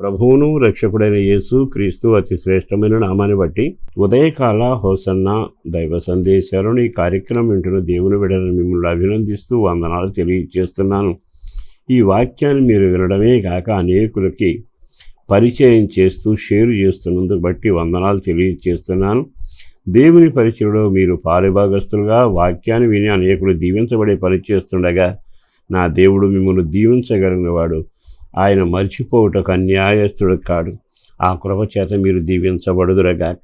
ప్రభువును రక్షకుడైన యేసు క్రీస్తు అతి శ్రేష్టమైన నామాన్ని బట్టి ఉదయకాల హోసన్న దైవ సందేశాలను ఈ కార్యక్రమం వింటున్న దేవుని విడని మిమ్మల్ని అభినందిస్తూ వందనాలు తెలియజేస్తున్నాను. ఈ వాక్యాన్ని మీరు వినడమే కాక అనేకులకి పరిచయం చేస్తూ షేర్ చేస్తున్నందుకు బట్టి వందనాలు తెలియజేస్తున్నాను. దేవుని పరిచయంలో మీరు పారిభాగస్తులుగా వాక్యాన్ని విని అనేకులు దీవించబడే పని చేస్తుండగా నా దేవుడు మిమ్మల్ని దీవించగలిగిన వాడు ఆయన మర్చిపోవుటకు అన్యాయస్తుడు కాడు. ఆ కృపచేత మీరు దీవించబడుదురగా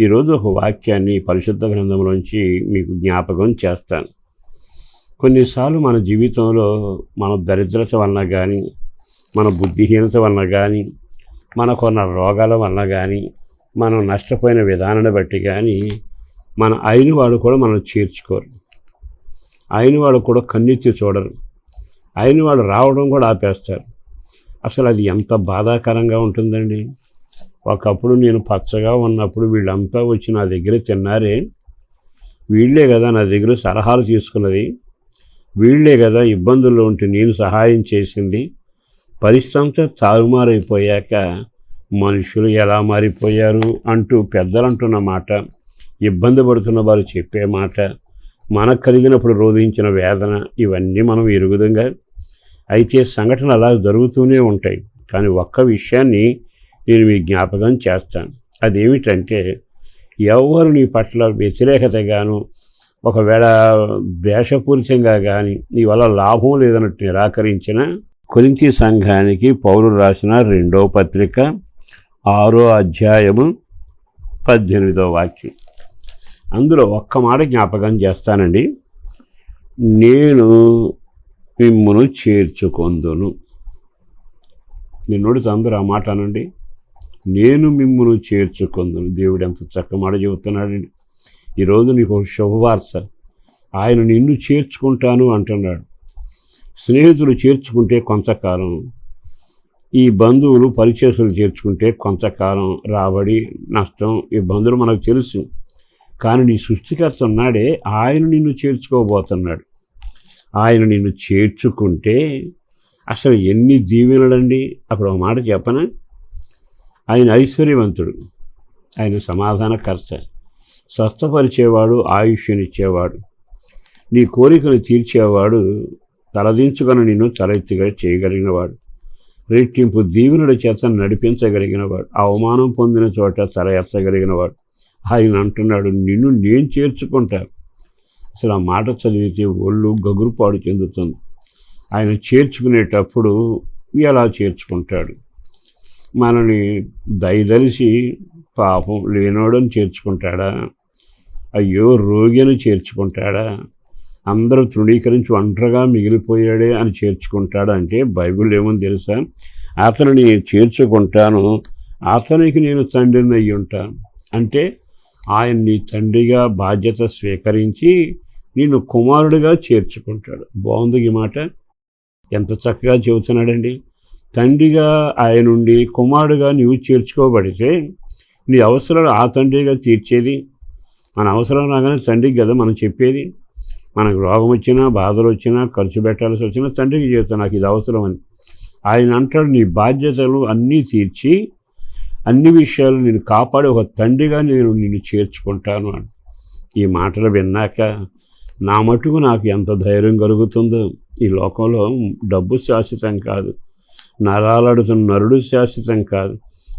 ఈరోజు ఒక వాక్యాన్ని పరిశుద్ధ గ్రంథంలోంచి మీకు జ్ఞాపకం చేస్తాను. కొన్నిసార్లు మన జీవితంలో మన దరిద్రత వలన కానీ మన బుద్ధిహీనత వలన కానీ మనకున్న రోగాల వలన కానీ మనం నష్టపోయిన విధానాన్ని బట్టి కానీ మన అయిన వాడు కూడా మనం చేర్చుకోరు. అయిన వాడు కూడా కన్నెత్తి చూడరు. అయిన వాడు రావడం కూడా ఆపేస్తారు. అసలు అది ఎంత బాధాకరంగా ఉంటుందండి? ఒకప్పుడు నేను పచ్చగా ఉన్నప్పుడు వీళ్ళంతా వచ్చి నా దగ్గర తిన్నారే. వీళ్ళే కదా నా దగ్గర సలహాలు తీసుకున్నది. వీళ్ళే కదా ఇబ్బందుల్లో ఉంటే నేను సహాయం చేసింది. పరిస్థితి తారుమారైపోయాక మనుషులు ఎలా మారిపోయారు అంటూ పెద్దలు అంటున్న మాట ఇబ్బంది పడుతున్న వారు చెప్పే మాట మనకు కలిగినప్పుడు రోధించిన వేదన ఇవన్నీ మనం ఎరుగుదంగా అయితే సంఘటనలు అలా జరుగుతూనే ఉంటాయి. కానీ ఒక్క విషయాన్ని నేను మీ జ్ఞాపకం చేస్తాను. అదేమిటంటే ఎవరు నీ పట్ల వ్యతిరేకతగాను ఒకవేళ ద్వేషపూరితంగా కానీ నీ వల్ల లాభం లేదన్నట్టు నిరాకరించిన కొరింతి సంఘానికి పౌరులు రాసిన రెండో పత్రిక ఆరో అధ్యాయము పద్దెనిమిదో వాక్యం. అందులో ఒక్క మాట జ్ఞాపకం చేస్తానండి. నేను మిమ్మును చేర్చుకొందును. నిన్నోడితో అందరూ ఆ మాట అనండి. నేను మిమ్మును చేర్చుకొందును. దేవుడు ఎంత చక్క మాట చెబుతున్నాడండి. ఈరోజు నీకు ఒక శుభవార్త. ఆయన నిన్ను చేర్చుకుంటాను అంటున్నాడు. స్నేహితులు చేర్చుకుంటే కొంతకాలం ఈ బంధువులు పరిచేసులు చేర్చుకుంటే కొంతకాలం రాబడి నష్టం ఇబ్బందులు మనకు తెలుసు. కానీ నీ సృష్టికర్త ఉన్నాడే ఆయన నిన్ను చేర్చుకోబోతున్నాడు. ఆయన నిన్ను చేర్చుకుంటే అసలు ఎన్ని దీవెనలండి అక్కడ ఒక మాట చెప్పనా? ఆయన ఐశ్వర్యవంతుడు. ఆయన సమాధానకర్త. స్వస్థపరిచేవాడు ఆయుష్యనిచ్చేవాడు. నీ కోరికను తీర్చేవాడు తలదించుకొని నిన్ను తలెత్తుగా చేయగలిగినవాడు. రెట్టింపు దీవెనుల చేత నడిపించగలిగినవాడు. అవమానం పొందిన చోట తల ఎత్తగలిగినవాడు. ఆయన అంటున్నాడు నిన్ను నేను చేర్చుకుంటా అసలు ఆ మాట చదివితే ఒళ్ళు గగురుపాడు చెందుతుంది. ఆయన చేర్చుకునేటప్పుడు ఎలా చేర్చుకుంటాడు? మనని దయదలిసి పాపం లేనోడని చేర్చుకుంటాడా? అయ్యో రోగిని చేర్చుకుంటాడా? అందరూ తృణీకరించి ఒంటరిగా మిగిలిపోయాడే అని చేర్చుకుంటాడు? అంటే బైబిల్ ఏమని తెలుసా? అతనిని చేర్చుకుంటాను అతనికి నేను తండ్రిని అయ్యి ఉంటాను అంటే ఆయన నీ తండ్రిగా బాధ్యత స్వీకరించి నేను కుమారుడిగా చేర్చుకుంటాడు. బాగుంది ఈ మాట. ఎంత చక్కగా చెబుతున్నాడండి. తండ్రిగా ఆయన కుమారుడుగా నీవు చేర్చుకోబడితే నీ అవసరాలు ఆ తండ్రిగా తీర్చేది. మన అవసరం రాగానే తండ్రికి కదా మనం చెప్పేది. మనకు రోగం వచ్చినా బాధలు వచ్చినా ఖర్చు పెట్టాల్సి వచ్చినా తండ్రికి చెబుతా నాకు ఇది అవసరం అని. ఆయన అంటాడు నీ బాధ్యతలు అన్నీ తీర్చి అన్ని విషయాలు నేను కాపాడి ఒక తండ్రిగా నేను నిన్ను చేర్చుకుంటాను అని. ఈ మాటలు విన్నాక నా మటుకు నాకు ఎంత ధైర్యం కలుగుతుందో. ఈ లోకంలో డబ్బు శాశ్వతం కాదు. నరాలడుతున్న నరుడు శాశ్వతం కాదు.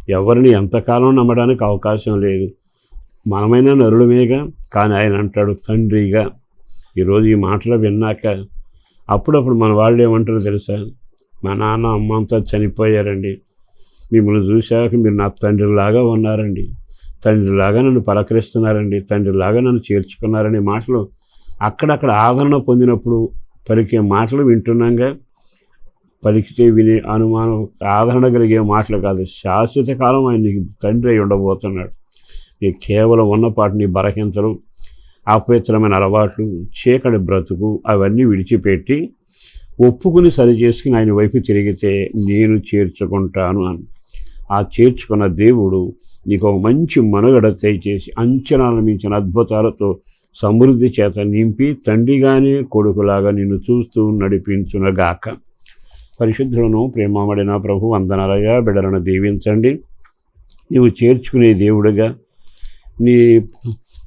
ఎవరిని ఎంతకాలం నమ్మడానికి అవకాశం లేదు. మనమైనా నరుడమేగా కానీ ఆయన అంటాడు తండ్రిగా. ఈరోజు ఈ మాటలు విన్నాక అప్పుడప్పుడు మన వాళ్ళు ఏమంటారు తెలుసా? మా నాన్న అమ్మ అంతా చనిపోయారండి. మిమ్మల్ని చూశాక మీరు నా తండ్రిలాగా ఉన్నారండి. తండ్రిలాగా నన్ను పలకరిస్తున్నారండి. తండ్రిలాగా నన్ను చేర్చుకున్నారనే మాటలు అక్కడక్కడ ఆదరణ పొందినప్పుడు పలికే మాటలు వింటున్నాగా. పలికితే వినే అనుమానం ఆదరణ కలిగే మాటలు కాదు. శాశ్వత కాలం ఆయన నీకు తండ్రి అయి ఉండబోతున్నాడు. నీ కేవలం ఉన్నపాటిని బలహీనతలు అపవిత్రమైన అలవాట్లు చీకటి బ్రతుకు అవన్నీ విడిచిపెట్టి ఒప్పుకుని సరి చేసుకుని ఆయన వైపు తిరిగితే నేను చేర్చుకుంటాను అని ఆ చేర్చుకున్న దేవుడు నీకు ఒక మంచి మనుగడ దయచేసి అంచనాలు మించిన అద్భుతాలతో సమృద్ధి చేత నింపి తండ్రిగానే కొడుకులాగా నిన్ను చూస్తూ నడిపించునగాక. పరిశుద్ధులను ప్రేమమడిన ప్రభు వందనాలయ్యా బిడలను దీవించండి. నీవు చేర్చుకునే దేవుడుగా నీ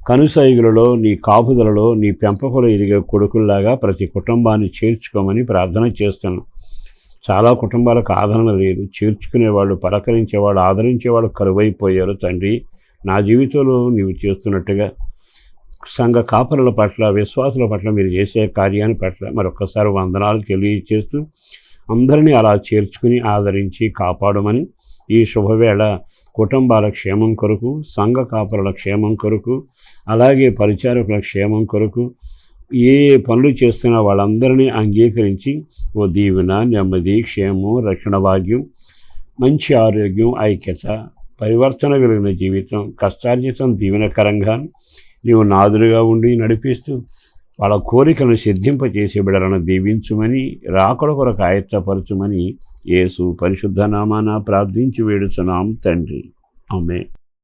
కనుసైగులలో నీ కాపుదలలో నీ పెంపకులు ఎదిగే కొడుకుల్లాగా ప్రతి కుటుంబాన్ని చేర్చుకోమని ప్రార్థన చేస్తున్నాను చాలా కుటుంబాలకు ఆదరణ లేదు. చేర్చుకునేవాళ్ళు పలకరించేవాళ్ళు ఆదరించేవాళ్ళు కరువైపోయారు తండ్రి. నా జీవితంలో నీవు చేస్తున్నట్టుగా సంఘ కాపరుల పట్ల విశ్వాసుల పట్ల మీరు చేసే కార్యాన్ని పట్ల మరొకసారి వందనాలు తెలియచేస్తూ అందరినీ అలా చేర్చుకుని ఆదరించి కాపాడమని ఈ శుభవేళ కుటుంబాల క్షేమం కొరకు సంఘ కాపరుల క్షేమం కొరకు అలాగే పరిచారకుల క్షేమం కొరకు ఏ పనులు చేస్తున్న వాళ్ళందరినీ అంగీకరించి ఓ దీవెన నెమ్మది క్షేమం రక్షణ భాగ్యం మంచి ఆరోగ్యం ఐక్యత పరివర్తన కలిగిన జీవితం కష్టార్జితం దీవెనకరంగా నీవు నాదులుగా ఉండి నడిపిస్తూ వాళ్ళ కోరికలను సిద్ధింపచేసి బిడలను దీవించుమని రాకడ కొరకు ఆయత్తపరచుమని యేసు పరిశుద్ధ నామాన ప్రార్థించి వేడుచున్నాం తండ్రి. ఆమె